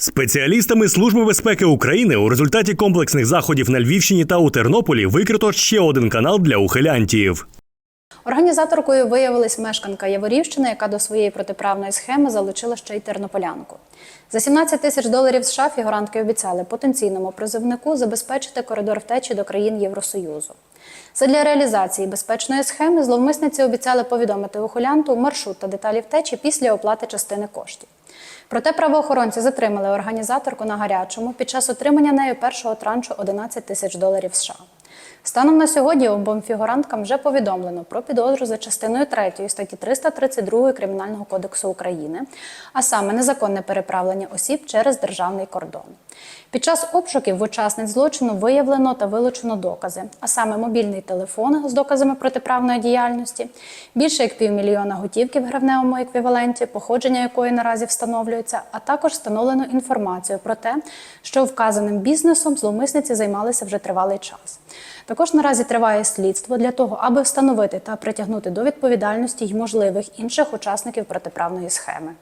Спеціалістами Служби безпеки України у результаті комплексних заходів на Львівщині та у Тернополі викрито ще один канал для ухилянтів. Організаторкою виявилась мешканка Яворівщини, яка до своєї протиправної схеми залучила ще й тернополянку. За 17 тисяч доларів США фігурантки обіцяли потенційному призовнику забезпечити коридор втечі до країн Євросоюзу. Задля реалізації безпечної схеми зловмисниці обіцяли повідомити ухилянту маршрут та деталі втечі після оплати частини коштів. Проте правоохоронці затримали організаторку на гарячому під час отримання нею першого траншу 11 тисяч доларів США. Станом на сьогодні обом фігуранткам вже повідомлено про підозру за частиною 3 статті 332 Кримінального кодексу України, а саме незаконне переправлення осіб через державний кордон. Під час обшуків в учасниць злочину виявлено та вилучено докази, а саме мобільний телефон з доказами протиправної діяльності, більше як півмільйона готівки в гривневому еквіваленті, походження якої наразі встановлюється, а також встановлено інформацію про те, що вказаним бізнесом зловмисниці займалися вже тривалий час. Також наразі триває слідство для того, аби встановити та притягнути до відповідальності й можливих інших учасників протиправної схеми.